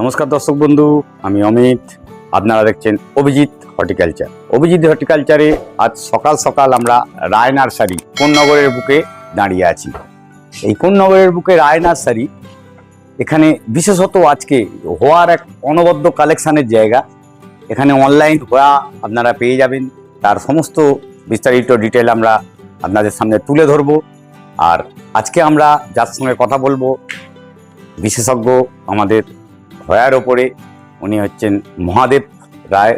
নমস্কার দর্শক বন্ধু, আমি অমিত। আপনারা দেখছেন অভিজিৎ হর্টিকালচার। অভিজিৎ হর্টিকালচারে আজ সকাল সকাল আমরা রায় নার্সারি, কোন্নগরের বুকে দাঁড়িয়ে আছি। এই কোন্নগরের বুকে রায় নার্সারি এখানে বিশেষত আজকে হওয়ার এক অনবদ্য কালেকশানের জায়গা। এখানে অনলাইন হওয়া আপনারা পেয়ে যাবেন। তার সমস্ত বিস্তারিত ডিটেল আমরা আপনাদের সামনে তুলে ধরবো। আর আজকে আমরা যার সঙ্গে কথা বলব, বিশেষজ্ঞ আমাদের হয়ার ওপরে উনি হচ্ছেন মহাদেব রায়।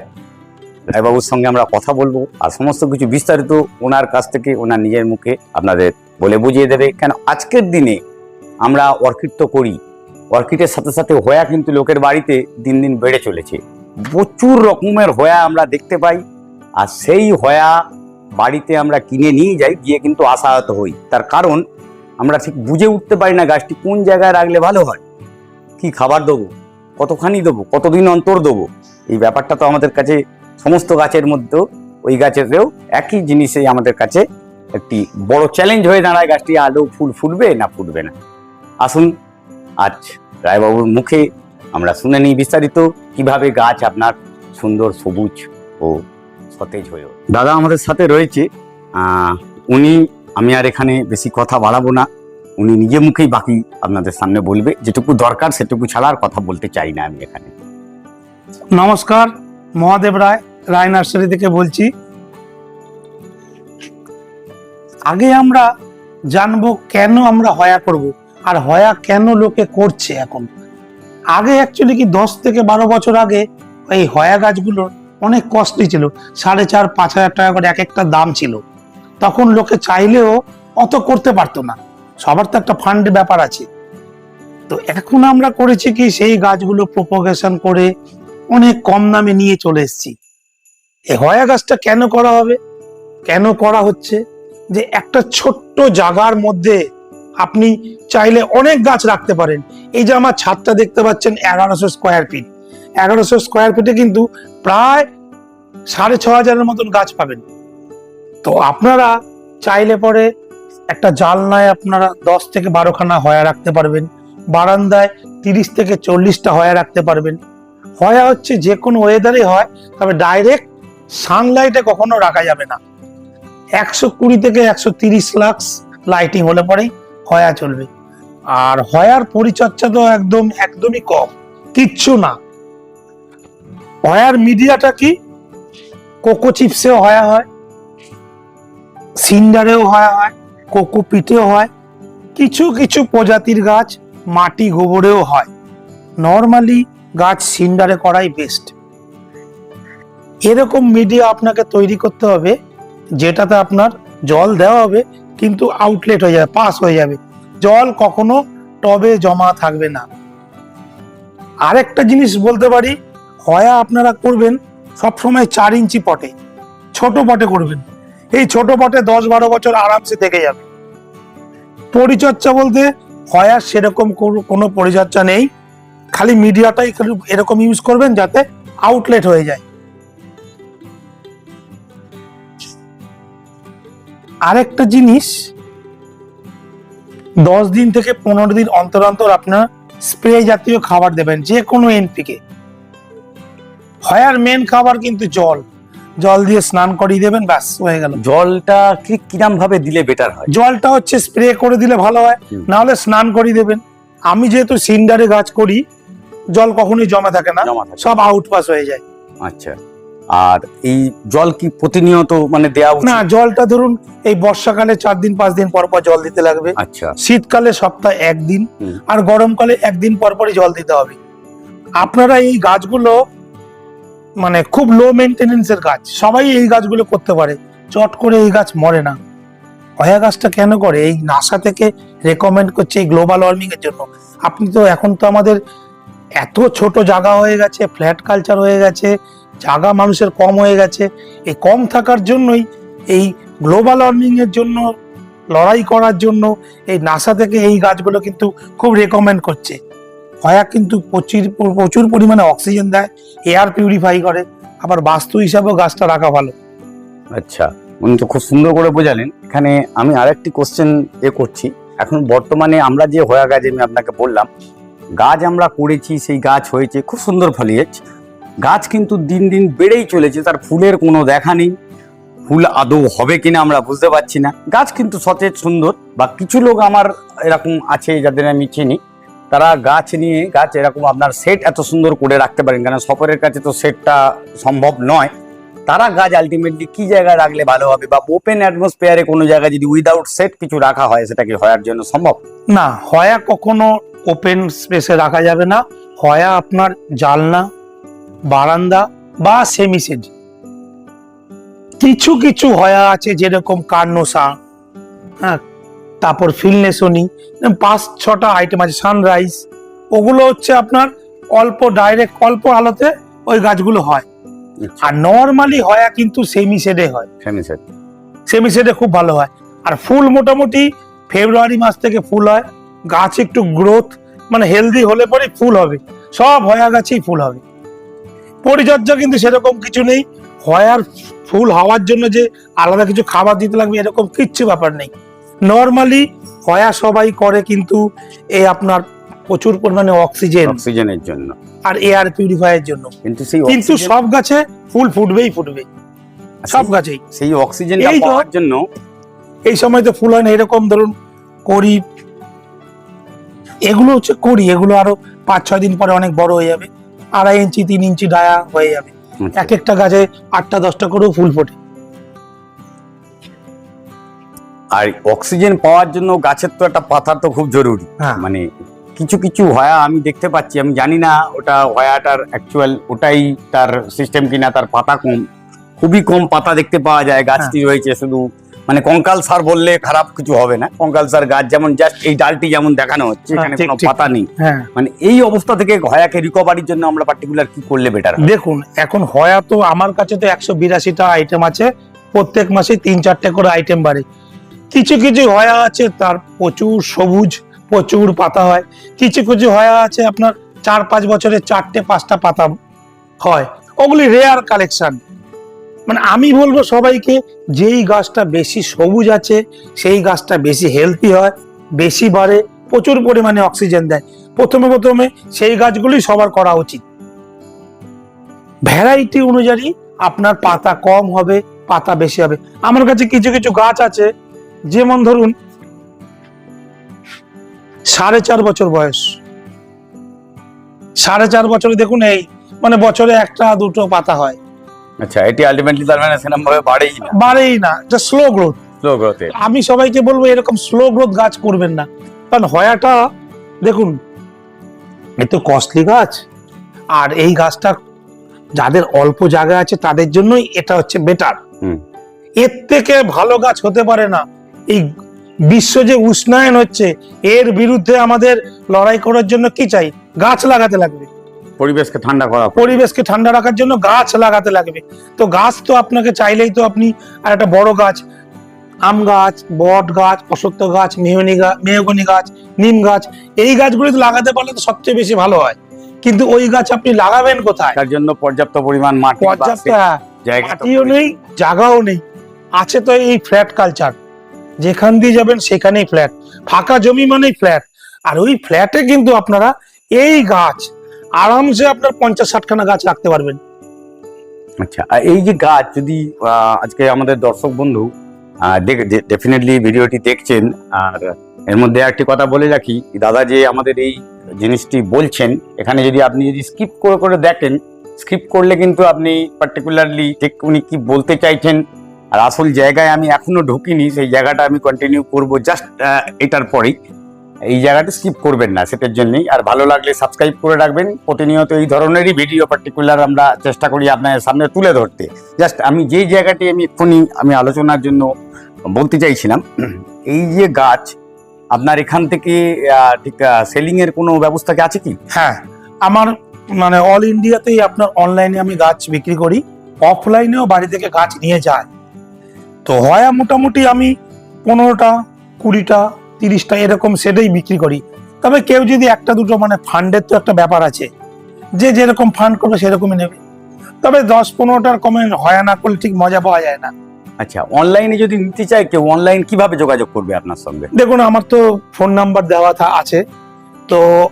রায়বাবুর সঙ্গে আমরা কথা বলব আর সমস্ত কিছু বিস্তারিত ওনার কাছ থেকে ওনার নিজের মুখে আপনাদের বলে বুঝিয়ে দেবে। কেন আজকের দিনে আমরা অর্কিড তো করি। অর্কিডের সাথে সাথে হয়া কিন্তু লোকের বাড়িতে দিন দিন বেড়ে চলেছে। প্রচুর রকমের হয়া আমরা দেখতে পাই। আর সেই হয়া বাড়িতে আমরা কিনে নিয়ে যাই, গিয়ে কিন্তু আশাহত হই। তার কারণ আমরা ঠিক বুঝে উঠতে পারি না গাছটি কোন জায়গায় রাখলে ভালো হয়। কি খাবার দেবো? কতখানি দেবো? কতদিন অন্তর দেবো? এই ব্যাপারটা তো আমাদের কাছে সমস্ত গাছের মধ্যেও, ওই গাছেতেও একই জিনিসই আমাদের কাছে একটি বড় চ্যালেঞ্জ হয়ে দাঁড়ায় গাছটি, আদৌ ফুল ফুটবে না ফুটবে না। আসুন, আজ রায়বাবুর মুখে আমরা শুনে নিই বিস্তারিত কীভাবে গাছ আপনার সুন্দর সবুজ ও সতেজ হয়ে। দাদা আমাদের সাথে রয়েছে উনি, আমি আর এখানে বেশি কথা বাড়াবো না। উনি নিজে মুখেই বাকি আপনাদের সামনে বলবে, যেটুকু দরকার সেটুকু ছাড়া আর কথা বলতে চাই না আমি এখানে। নমস্কার, মহাদেব রায় রায় নার্সারি থেকে বলছি। আগে আমরা জানব কেন আমরা হয়া করব, আর হয়া কেন লোকে করছে এখন? আগে অ্যাকচুয়ালি কি দশ থেকে বারো বছর আগে এই হয়া গাছগুলোর অনেক কস্টলি ছিল, সাড়ে চার, পাঁচ হাজার টাকা করে এক একটা দাম ছিল। তখন লোকে চাইলেও অত করতে পারতো না। সবার তো একটা ফান্ড ব্যাপার আছে। তো এখন আমরা করেছি কি, সেই গাছগুলো প্রোপোগেশন করে অনেক কম দামে নিয়ে চলে এসেছি। এই হয়া গাছটা কেন করা হবে? কেন করা হচ্ছে? যে একটা ছোট্ট জায়গার মধ্যে আপনি চাইলে অনেক গাছ রাখতে পারেন। এই যে আমার ছাদটা দেখতে পাচ্ছেন, এগারোশো স্কোয়ার ফিট এগারোশো স্কোয়ার ফিটে কিন্তু প্রায় সাড়ে ছ হাজারের মতন গাছ পাবেন। তো আপনারা চাইলে পরে একটা জালনায় আপনারা দশ থেকে বারোখানা হয়া রাখতে পারবেন, বারান্দায় তিরিশ থেকে চল্লিশটা হয়া রাখতে পারবেন। হয়া হচ্ছে যে কোনো ওয়েদারে হয়, তবে ডাইরেক্ট সানলাইটে কখনো রাখা যাবে না। একশো কুড়ি থেকে একশো তিরিশ লাক্স লাইটিং হলে পরেই হয়া চলবে। আর হয়ার পরিচর্যা তো একদম, একদমই কম। কিচ্ছু না। হয়ার মিডিয়াটা কি? কোকো চিপসেও হয়া হয় সিন্ডারেও হয়া হয় কোকো পিটেও হয়, কিছু কিছু প্রজাতির গাছ মাটি গোবরেও হয়। নর্মালি গাছ সিন্ডারে করাই বেস্ট এরকম মিডিয়া আপনাকে তৈরি করতে হবে, যেটাতে আপনার জল দেওয়া হবে, কিন্তু আউটলেট হয়ে যাবে পাস হয়ে যাবে। জল কখনো টবে জমা থাকবে না। আরেকটা জিনিস বলতে পারি, হয়া আপনারা করবেন সবসময় চার ইঞ্চি পটে, ছোট পটে করবেন। এই ছোট পটে দশ বারো বছর আরামসে থেকে যাবে। পরিচর্যা বলতে হয়ার সেরকম কোনো- কোনো পরিচর্যা নেই। খালি মিডিয়াটাই এরকম ইউজ করবেন যাতে আউটলেট হয়ে যায়। আরেকটা জিনিস, দশ দিন থেকে পনেরো দিন অন্তর অন্তর আপনার স্প্রে জাতীয় খাবার দেবেন যে কোনো এনপিকে হয়ার মেন খাবার কিন্তু জল। জল দিয়ে স্নান করিয়ে দেবেন ব্যাস হয়ে গেল। জলটা কি কিরাম ভাবে দিলে বেটার হয়? জলটা হচ্ছে স্প্রে করে দিলে ভালো হয় না হলে স্নান করিয়ে দেবেন। আমি যেহেতু সিন্ডারে গাছ করি জল কখনোই জমা থাকে না। সব আউটপাস হয়ে যায়। আচ্ছা। আর এই জল কি প্রতিনিয়ত মানে দেওয়া না জলটা ধরুন এই বর্ষাকালে চার দিন পাঁচ দিন পর পর জল দিতে লাগবে। আচ্ছা। শীতকালে সপ্তাহে একদিন আর গরমকালে একদিন পর পরই জল দিতে হবে। আপনারা এই গাছগুলো মানে খুব লো মেনটেনেন্সের গাছ। সবাই এই গাছগুলো করতে পারে। চট করে এই গাছ মরে না। অয়া গাছটা কেন করে? এই নাসা থেকে রেকমেন্ড করছে এই গ্লোবাল ওয়ার্মিং এর জন্য। আপনি তো এখন তো আমাদের এত ছোট জায়গা হয়ে গেছে ফ্ল্যাট কালচার হয়ে গেছে, জায়গা মানুষের কম হয়ে গেছে। এই কম থাকার জন্যই এই গ্লোবাল ওয়ার্মিং এর জন্য, লড়াই করার জন্য এই নাসা থেকে এই গাছগুলো কিন্তু খুব রেকমেন্ড করছে। হয়া কিন্তু প্রচুর প্রচুর পরিমাণে অক্সিজেন দেয় এয়ার পিউরিফাই করে, আবার বাস্তু হিসাবেও গাছটা রাখা ভালো। আচ্ছা উনি তো খুব সুন্দর করে বোঝালেন। এখানে আমি আরেকটি কোশ্চেন এ করছি। এখন বর্তমানে আমরা যে হয়া গাছ আমি আপনাকে বললাম, গাছ আমরা করেছি, সেই গাছ হয়েছে, খুব সুন্দর ফলিয়েজ গাছ কিন্তু দিন দিন বেড়েই চলেছে, তার ফুলের কোনো দেখা নেই। ফুল আদৌ হবে কিনা আমরা বুঝতে পারছি না। গাছ কিন্তু সতেজ সুন্দর, বা কিছু লোক আমার এরকম আছে যাদের আমি চিনি। তারা গাছ নিয়ে, গাছ এরকম আপনার সেট এত সুন্দর করে রাখতে পারেন কারণ সফরের কাছে তো সেটটা সম্ভব নয়। তারা গাছ আলটিমেটলি কি জায়গায় রাখলে ভালো হবে বা ওপেন অ্যাটমসফিয়ারে কোনো জায়গায় যদি উইদাউট সেট কিছু রাখা হয়, সেটা কি হওয়ার জন্য সম্ভব? না, হয়া কখনো ওপেন স্পেসে রাখা যাবে না। হয়া আপনার জালনা, বারান্দা বা সেমিসেড কিছু কিছু হয়া আছে যেরকম কার্নোসা হ্যাঁ তারপর ফিলনেসনি পাঁচ ছটা আইটেম আছে সানরাইজ ওগুলো হচ্ছে আপনার অল্প ডাইরেক্ট অল্প আলোতে ওই গাছগুলো হয়। আর নর্মালি হয়া কিন্তু সেমি শেডে হয়। সেমি সেট সেমি শেডে খুব ভালো হয়। আর ফুল মোটামুটি ফেব্রুয়ারি মাস থেকে ফুল হয়। গাছ একটু গ্রোথ মানে হেলদি হলে পরে ফুল হবে। সব হয়া গাছেই ফুল হবে। পরিচর্যা কিন্তু সেরকম কিছু নেই। হয়ার ফুল হওয়ার জন্য যে আলাদা কিছু খাবার দিতে লাগবে এরকম কিচ্ছু ব্যাপার নেই। নর্মালি হয়া সবাই করে কিন্তু এই আপনার প্রচুর পরিমাণে অক্সিজেন অক্সিজেনের জন্য। আর এয়ার পিউরিফায়ার জন্য। কিন্তু সেই কিন্তু সব গাছে ফুল ফুটবেই ফুটবে। সব গাছেই। সেই তো- পাওয়ার জন্য এই সময় তো ফুল হয় না এরকম ধরুন করি। এগুলো হচ্ছে করি এগুলো আরও পাঁচ ছয় দিন পরে অনেক বড় হয়ে যাবে। আড়াই ইঞ্চি তিন ইঞ্চি ডায়া হয়ে যাবে। আচ্ছা, এক একটা গাছে আটটা দশটা করেও ফুল ফোটে। আর অক্সিজেন পাওয়ার জন্য গাছের তো একটা পাতা তো খুব জরুরি। হ্যাঁ। মানে কিছু কিছু হয়া আমি দেখতে পাচ্ছি আমি জানি না ওটা হয়াটার অ্যাকচুয়াল ওটাই তার সিস্টেম কিনা তার পাতা কম খুবই কম পাতা দেখতে পাওয়া যায় গাছটি রয়েছে শুধু মানে কঙ্কাল সার বললে খারাপ কিছু হবে না কঙ্কাল সার গাছ যেমন জাস্ট এই ডালটি যেমন দেখানো হচ্ছে হ্যাঁ, এখানে কোনো পাতা নেই। হ্যাঁ। মানে এই অবস্থা থেকে হয়াকে রিকভারির জন্য আমরা পার্টিকুলার কি করলে বেটার দেখুন এখন হয়া তো আমার কাছে তো একশো বিরাশিটা আইটেম আছে প্রত্যেক মাসে তিন চারটে করে আইটেম বাড়ে। কিছু কিছু হয়া আছে তার প্রচুর সবুজ, প্রচুর পাতা হয়। কিছু কিছু হয়া আছে আপনার চার পাঁচ বছরে চারটে, পাঁচটা পাতা হয়। ওগুলি রেয়ার কালেকশন মানে আমি বলব সবাইকে, যেই গাছটা বেশি সবুজ আছে, সেই গাছটা বেশি হেলদি হয়, বেশি বাড়ে, প্রচুর পরিমাণে অক্সিজেন দেয়। প্রথমে প্রথমে সেই গাছগুলি সবার করা উচিত। ভ্যারাইটি অনুযায়ী আপনার পাতা কম হবে, পাতা বেশি হবে। আমার কাছে কিছু কিছু গাছ আছে যেমন ধরুন সাড়ে চার বছর বয়স। সাড়ে চার বছরে দেখুন এই মানে বছরে একটা দুটো পাতা হয়। আচ্ছা এটি আলটিমেটলি তার মানে সেরকম ভাবে বাড়েই না। বাড়েই না এটা স্লো গ্রোথ স্লো গ্রোথে আমি সবাইকে বলব এরকম স্লো গ্রোথ গাছ করবেন না। কারণ হয়াটা দেখুন এ তো কস্টলি গাছ। আর এই গাছটা যাদের অল্প জায়গা আছে তাদের জন্যই এটা হচ্ছে বেটার হুম। এর থেকে ভালো গাছ হতে পারে না। এই বিশ্ব যে উষ্ণায়ন হচ্ছে এর বিরুদ্ধে আমাদের লড়াই করার জন্য কি চাই? গাছ লাগাতে লাগবে। পরিবেশকে ঠান্ডা করা। পরিবেশকে ঠান্ডা রাখার জন্য গাছ লাগাতে লাগবে। তো গাছ তো আপনাকে চাইলেই তো আপনি আর একটা বড় গাছ আম গাছ বট গাছ অশ্বত্থ গাছ মেহনি গাছ মেহগনি গাছ নিম গাছ এই গাছগুলি তো লাগাতে পারলে তো সবচেয়ে বেশি ভালো হয়। কিন্তু ওই গাছ আপনি লাগাবেন কোথায়? তার জন্য পর্যাপ্ত পরিমাণ মাটি পর্যাপ্ত জায়গা মাটিও নেই জায়গাও নেই। আছে তো এই ফ্ল্যাট কালচার। যেখান দিয়ে যাবেন সেখানেই ফ্ল্যাট ফাঁকা জমি মানেই ফ্ল্যাট আর ওই ফ্ল্যাটে কিন্তু আপনারা এই গাছ, আরামসে আপনার পঞ্চাশ ষাটখানা গাছ রাখতে পারবেন। আচ্ছা এই যে গাছ যদি আজকে আমাদের দর্শক বন্ধু ডেফিনেটলি ভিডিওটি দেখছেন, আর এর মধ্যে একটি কথা বলে রাখি, দাদা যে আমাদের এই জিনিসটি বলছেন, এখানে যদি আপনি যদি স্কিপ করে করে দেখেন স্কিপ করলে কিন্তু আপনি পার্টিকুলারলি ঠিক উনি কি বলতে চাইছেন আর আসল জায়গায় আমি এখনও ঢুকিনি, সেই জায়গাটা আমি কন্টিনিউ করব জাস্ট এটার পরেই। এই জায়গাটা স্কিপ করবেন না, সেটার জন্যই। আর ভালো লাগলে সাবস্ক্রাইব করে রাখবেন। প্রতিনিয়ত এই ধরনেরই ভিডিও পার্টিকুলার আমরা চেষ্টা করি আপনার সামনে তুলে ধরতে। জাস্ট আমি যেই জায়গাটি আমি এক্ষুনি আমি আলোচনার জন্য বলতে চাইছিলাম, এই যে গাছ, আপনার এখান থেকে ঠিক সেলিং এর কোনো ব্যবস্থা কি আছে কি? হ্যাঁ আমার মানে অল ইন্ডিয়াতেই আপনার অনলাইনে আমি গাছ বিক্রি করি। অফলাইনেও বাড়ি থেকে গাছ নিয়ে যায়। তো হয় মোটামুটি আমি পনেরোটা কুড়িটা তিরিশটা এরকম সেটাই বিক্রি করি। তবে কেউ যদি একটা দুটো মানে ফান্ডের তো একটা ব্যাপার আছে। যে যেরকম ফান্ড করবে সেরকমই নেবে। তবে দশ পনেরোটার কমে হয় না করলে ঠিক মজা পাওয়া যায় না। আচ্ছা অনলাইনে যদি নিতে চায় কেউ অনলাইন কীভাবে যোগাযোগ করবে আপনার সঙ্গে? দেখুন আমার তো ফোন নাম্বার দেওয়া থা- আছে। তো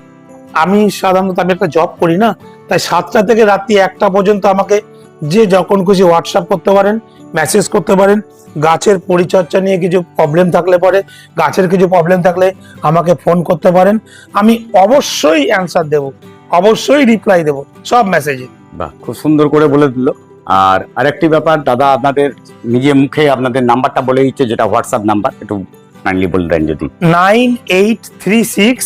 আমি সাধারণত আমি একটা জব করি না। তাই সাতটা থেকে রাত্রি একটা পর্যন্ত আমাকে যে যখন খুশি হোয়াটসঅ্যাপ করতে পারেন। মেসেজ করতে পারেন। গাছের পরিচর্যা নিয়ে কিছু প্রবলেম থাকলে পরে গাছের কিছু প্রবলেম থাকলে আমাকে ফোন করতে পারেন। আমি অবশ্যই অ্যান্সার দেব অবশ্যই রিপ্লাই দেব সব মেসেজে বাহ খুব সুন্দর করে বলে দিল। আর আরেকটি ব্যাপার দাদা আপনাদের নিজে মুখে আপনাদের নাম্বারটা বলে দিচ্ছে যেটা হোয়াটসঅ্যাপ নাম্বার একটু কাইন্ডলি বলে দেন যদি। Nine eight three six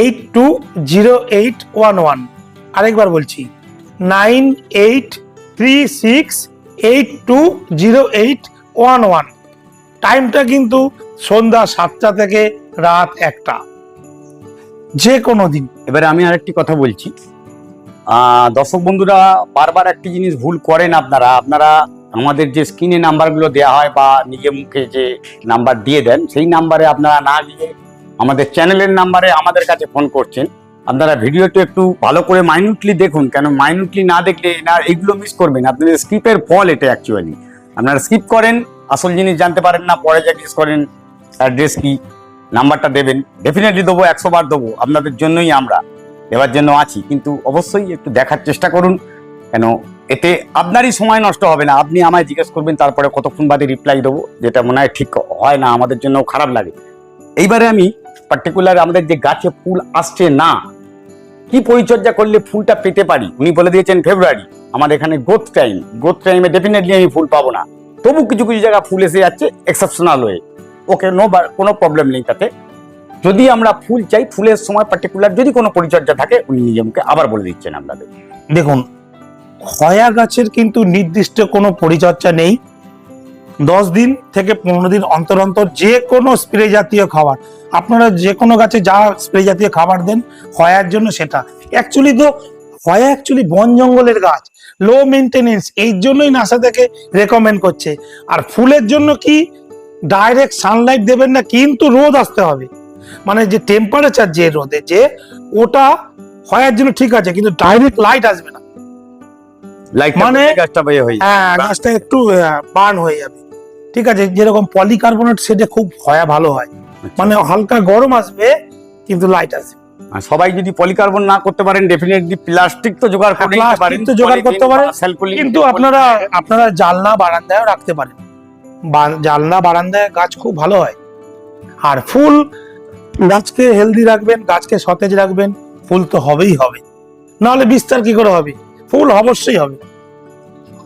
eight two zero eight one one আরেকবার বলছি nine eight three six eight two zero eight one one. টাইমটা কিন্তু সন্ধ্যা সাতটা থেকে রাত একটা। যে কোনো দিন। এবারে আমি আরেকটি কথা বলছি। দর্শক বন্ধুরা, বারবার একটি জিনিস ভুল করেন আপনারা। আপনারা আমাদের যে স্ক্রিনে নাম্বারগুলো দেওয়া হয় বা নিজে মুখে যে নাম্বার দিয়ে দেন, সেই নাম্বারে আপনারা না দিয়ে আমাদের চ্যানেলের নাম্বারে আমাদের কাছে ফোন করছেন। আপনারা ভিডিওটা একটু ভালো করে মাইনুটলি দেখুন, কেন মাইনুটলি না দেখলে না এইগুলো মিস করবেন। আপনাদের স্কিপের ফল এটা অ্যাকচুয়ালি আপনারা স্কিপ করেন, আসল জিনিস জানতে পারেন না, পরে জিজ্ঞেস করেন অ্যাড্রেস কি, নাম্বারটা দেবেন। ডেফিনেটলি দেবো, একশো বার দেবো, আপনাদের জন্যই আমরা, দেওয়ার জন্য আছি। কিন্তু অবশ্যই একটু দেখার চেষ্টা করুন, কেন এতে আপনারই সময় নষ্ট হবে না। আপনি আমায় জিজ্ঞেস করবেন, তারপরে কতক্ষণ বাদে রিপ্লাই দেবো। যেটা মনে হয় ঠিক হয় না, আমাদের জন্য খারাপ লাগে। এইবারে আমি পার্টিকুলার আমাদের যে গাছে ফুল আসছে না কি পরিচর্যা করলে ফুলটা পেতে পারি? উনি বলে দিয়েছেন ফেব্রুয়ারি আমার এখানে গ্রোথ টাইম গ্রোথ টাইমে ডেফিনেটলি আমি ফুল পাবো না। তবু কিছু কিছু জায়গা ফুল এসে যাচ্ছে এক্সেপশনাল হয়ে। ওকে নো কোনো প্রবলেম নেই তাতে। যদি আমরা ফুল চাই, ফুলের সময় পার্টিকুলার যদি কোনো পরিচর্যা থাকে, উনি নিজে মুখে আবার বলে দিচ্ছেন আপনাদের। দেখুন, খয়া গাছের কিন্তু নির্দিষ্ট কোনো পরিচর্যা নেই। দশ দিন থেকে পনেরো দিন অন্তর অন্তর যে কোনো স্প্রে জাতীয় খাবার। আপনারা যে কোনো গাছে যা স্প্রে জাতীয় খাবার দেন খয়ার জন্য সেটা। অ্যাকচুয়ালি তো খয়া অ্যাকচুয়ালি বন জঙ্গলের গাছ। লো মেনটেনেন্স এই জন্যই নাসা থেকে রেকমেন্ড করছে। আর ফুলের জন্য কি ডাইরেক্ট সানলাইট দেবেন না, কিন্তু রোদ আসতে হবে। মানে যে টেম্পারেচার যে রোদে, যে ওটা খয়ার জন্য ঠিক আছে, কিন্তু ডাইরেক্ট লাইট আসবে না। মানে- গাছটা বেয়ে হয়ে হ্যাঁ গাছটা একটু হয়ে যাবে। ঠিক আছে যেরকম পলিকার্বনেট সেটা খুব হয়া ভালো হয়। মানে হালকা গরম আসবে কিন্তু লাইট আসবে। সবাই যদি পলিকার্বন না করতে পারেন ডেফিনেটলি প্লাস্টিক তো জোগাড় করে নিতে plastic পারেন তো জোগাড় করতে পারেন, কিন্তু আপনারা আপনারা জালনা বারান্দায় রাখতে পারেন। জালনা বারান্দায় গাছ খুব ভালো হয়। আর ফুল গাছকে হেলদি রাখবেন গাছকে সতেজ রাখবেন ফুল তো হবেই হবে। নাহলে বিস্তার কি করে হবে? ফুল অবশ্যই হবে।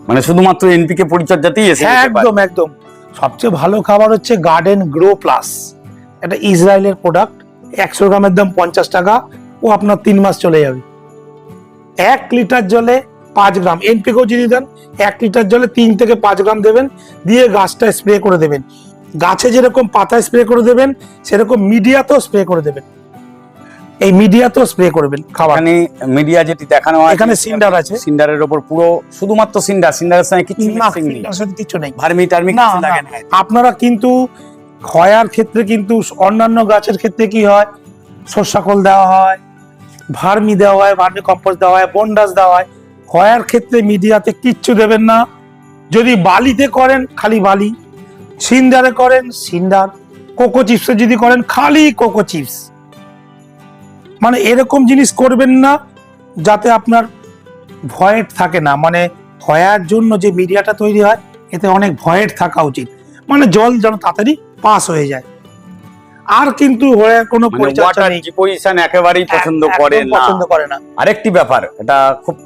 মানে শুধুমাত্র এনপিকে পরিচর্যাতেই এসে হ্যাঁ একদম একদম। সবচেয়ে ভালো খাবার হচ্ছে গার্ডেন গ্রো প্লাস এটা ইসরায়েলের প্রোডাক্ট একশো গ্রামের দাম পঞ্চাশ টাকা। ও আপনার তিন মাস চলে যাবে। এক লিটার জলে পাঁচ গ্রাম। এনপিকেও যদি দেন এক লিটার জলে তিন থেকে পাঁচ গ্রাম দেবেন। দিয়ে গাছটা স্প্রে করে দেবেন। গাছে যেরকম পাতা স্প্রে করে দেবেন সেরকম মিডিয়াতেও স্প্রে করে দেবেন। এই মিডিয়াতেও স্প্রে করবেন খাবার। এখানে মিডিয়া যেটি দেখানো হয় এখানে সিন্ডার আছে। সিন্ডারের উপর পুরো শুধুমাত্র সিন্ডার সিন্ডারের সঙ্গে কিছু সাথে কিছু নেই। ভার্মি টার্মি কিছু লাগে না। আপনারা কিন্তু খয়ার ক্ষেত্রে কিন্তু অন্যান্য গাছের ক্ষেত্রে কি হয়? সর্ষাকল দেওয়া হয় ভার্মি দেওয়া হয় ভার্মি কম্পোস্ট দেওয়া হয় বন্ডাস দেওয়া হয়। খয়ার ক্ষেত্রে মিডিয়াতে কিচ্ছু দেবেন না। যদি বালিতে করেন খালি বালি। সিন্ডারে করেন সিন্ডার। কোকো চিপসে যদি করেন খালি কোকো চিপস। মানে এরকম জিনিস করবেন না যাতে আপনার ভয়েড থাকে না। মানে খয়ার জন্য যে মিডিয়াটা তৈরি হয় এতে অনেক ভয়েড থাকা উচিত। মানে জল যেন তাড়াতাড়ি পাস হয়ে যায়। আর কিন্তু কোনো মানে একেবারেই পছন্দ করেন না। পছন্দ করে না। আরেকটি ব্যাপার এটা খুব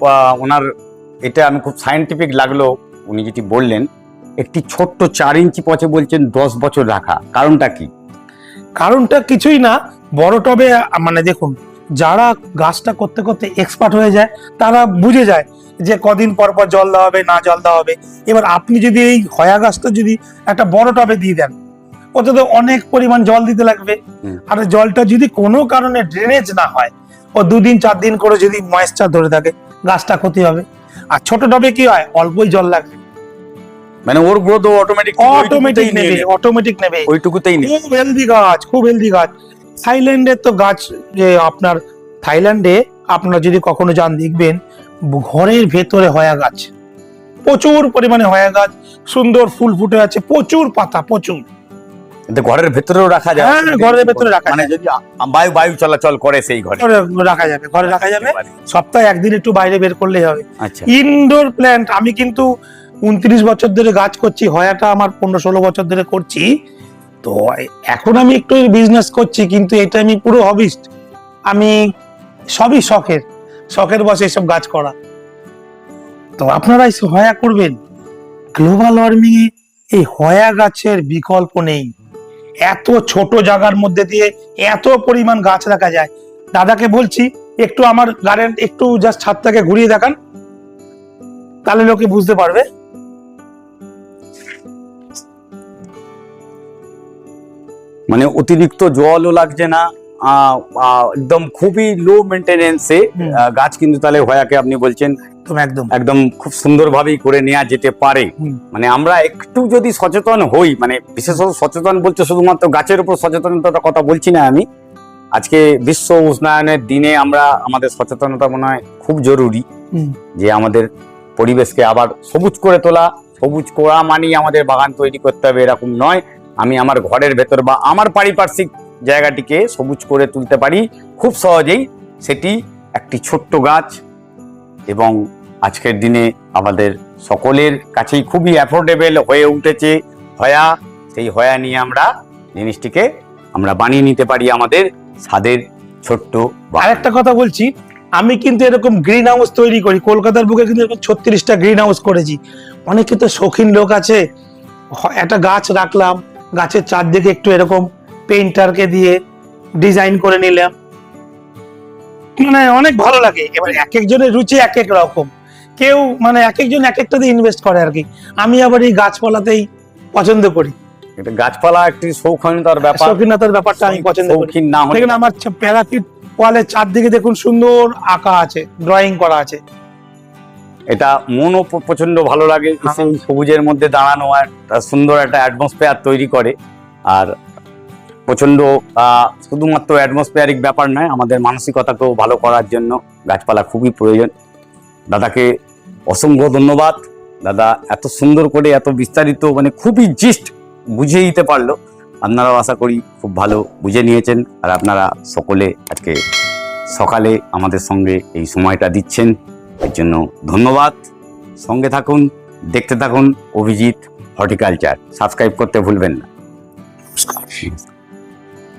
ওনার এটা আমি খুব সায়েন্টিফিক লাগল উনি যেটি বললেন একটি ছোট্ট চার ইঞ্চি পচে বলছেন দশ বছর রাখা। কারণটা কি? কারণটা কিছুই না বড় টবে মানে দেখুন যারা গাছটা করতে করতে এক্সপার্ট হয়ে যায় তারা বুঝে যায় যে কদিন পর পর জল দেওয়া হবে না জল দেওয়া হবে। এবার আপনি যদি এই হয়া গাছটা যদি একটা বড় টবে দিয়ে দেন ওতে তো অনেক পরিমাণ জল দিতে লাগবে। আর জলটা যদি কোনো কারণে ড্রেনেজ না হয় ও দুদিন চার দিন করে যদি ময়েশ্চার ধরে থাকে গাছটা ক্ষতি হবে। আর ছোট টবে কি হয়? অল্পই জল লাগবে। মানে ওর গ্রোথ অটোমেটিক অটোমেটিক নেবে অটোমেটিক নেবে। ওইটুকুতেই নেই খুব হেলদি গাছ খুব হেলদি গাছ। থাইল্যান্ডের তো গাছ যে আপনার থাইল্যান্ডে আপনারা যদি কখনো যান দেখবেন ঘরের ভেতরে হয়া গাছ। প্রচুর পরিমাণে হয়া গাছ সুন্দর ফুল ফুটে আছে প্রচুর পাতা প্রচুর। কিন্তু ঘরের ভেতরেও রাখা যায়। হ্যাঁ, ঘরের ভেতরে রাখা মানে যদি বায়ু বায়ু চলাচল করে সেই ঘরে। ঘরে রাখা যাবে ঘরে রাখা যাবে। সপ্তাহে একদিন একটু বাইরে বের করলেই হবে। আচ্ছা। ইনডোর প্ল্যান্ট আমি কিন্তু উনত্রিশ বছর ধরে গাছ করছি হয়াটা আমার পনেরো ষোলো বছর ধরে করছি। তো এখন আমি একটু বিজনেস করছি, কিন্তু এটা আমি পুরো হবিস্ট আমি সবই শখের। শখের বসে এসব গাছ করা। তো আপনারা এই হয়া করবেন। গ্লোবাল ওয়ার্মিং এ এই হয়া গাছের বিকল্প নেই। এত ছোট জায়গার মধ্যে দিয়ে এত পরিমাণ গাছ রাখা যায়। দাদাকে বলছি, একটু আমার গার্ডেন একটু জাস্ট ছাদটাকে ঘুরিয়ে দেখান। তাহলে লোকে বুঝতে পারবে। মানে অতিরিক্ত জলও লাগছে না একদম খুবই লো মেনটেনেন্সে গাছ কিন্তু তাহলে হয়াকে আপনি বলছেন একদম একদম। একদম খুব সুন্দরভাবেই করে নেওয়া যেতে পারে। মানে আমরা একটু যদি সচেতন হই মানে বিশেষত সচেতন বলতে শুধুমাত্র গাছের উপর সচেতনতার কথা বলছি না আমি আজকে বিশ্ব উষ্ণায়নের দিনে আমরা আমাদের সচেতনতা মনে হয় খুব জরুরি যে আমাদের পরিবেশকে আবার সবুজ করে তোলা সবুজ করা মানেই আমাদের বাগান তৈরি করতে হবে এরকম নয়। আমি আমার ঘরের ভেতর বা আমার পারিপার্শ্বিক জায়গাটিকে সবুজ করে তুলতে পারি খুব সহজেই সেটি একটি ছোট্ট গাছ এবং আজকের দিনে আমাদের সকলের কাছেই খুবই অ্যাফোর্ডেবল হয়ে উঠেছে হয়া, সেই হয়া নিয়ে আমরা জিনিসটিকে আমরা বানিয়ে নিতে পারি আমাদের ছাদের ছোট্ট। আরেকটা কথা বলছি, আমি কিন্তু এরকম গ্রিন হাউস তৈরি করি, কলকাতার বুকে কিন্তু এরকম ছত্রিশটা গ্রিন হাউস করেছি অনেকে তো শৌখিন লোক আছে একটা গাছ রাখলাম গাছের চারদিকে একটু এরকম পেইন্টারকে দিয়ে ডিজাইন করে নিলাম। মানে অনেক ভালো লাগে। এবার এক একজনের রুচি এক এক রকম। কেউ মানে এক একজন এক একটাতে ইনভেস্ট করে আর কি। আমি আবার এই গাছপালাতেই পছন্দ করি। এটা গাছপালা একটি শৌখিনতার ব্যাপার। শৌখিনতার ব্যাপারটা আমি পছন্দ করি। শৌখিন না হলে আমার প্যারাপিট ওয়ালের চারদিকে দেখুন সুন্দর আঁকা আছে ড্রয়িং করা আছে। এটা মনও প্রচণ্ড ভালো লাগে। হ্যাঁ। সেই সবুজের মধ্যে দাঁড়ানো একটা সুন্দর একটা অ্যাটমসফেয়ার তৈরি করে। আর প্রচণ্ড আহ, শুধুমাত্র অ্যাটমসফেয়ারিক ব্যাপার নয় আমাদের মানসিকতাকেও ভালো করার জন্য গাছপালা খুবই প্রয়োজন। দাদাকে অসংখ্য ধন্যবাদ। দাদা এত সুন্দর করে এত বিস্তারিত মানে খুবই জিস্ট বুঝিয়ে দিতে পারল। আপনারাও আশা করি খুব ভালো বুঝে নিয়েছেন। আর আপনারা সকলে আজকে সকালে আমাদের সঙ্গে এই সময়টা দিচ্ছেন। এর জন্য ধন্যবাদ। সঙ্গে থাকুন দেখতে থাকুন অভিজিৎ হর্টিকালচার। সাবস্ক্রাইব করতে ভুলবেন না।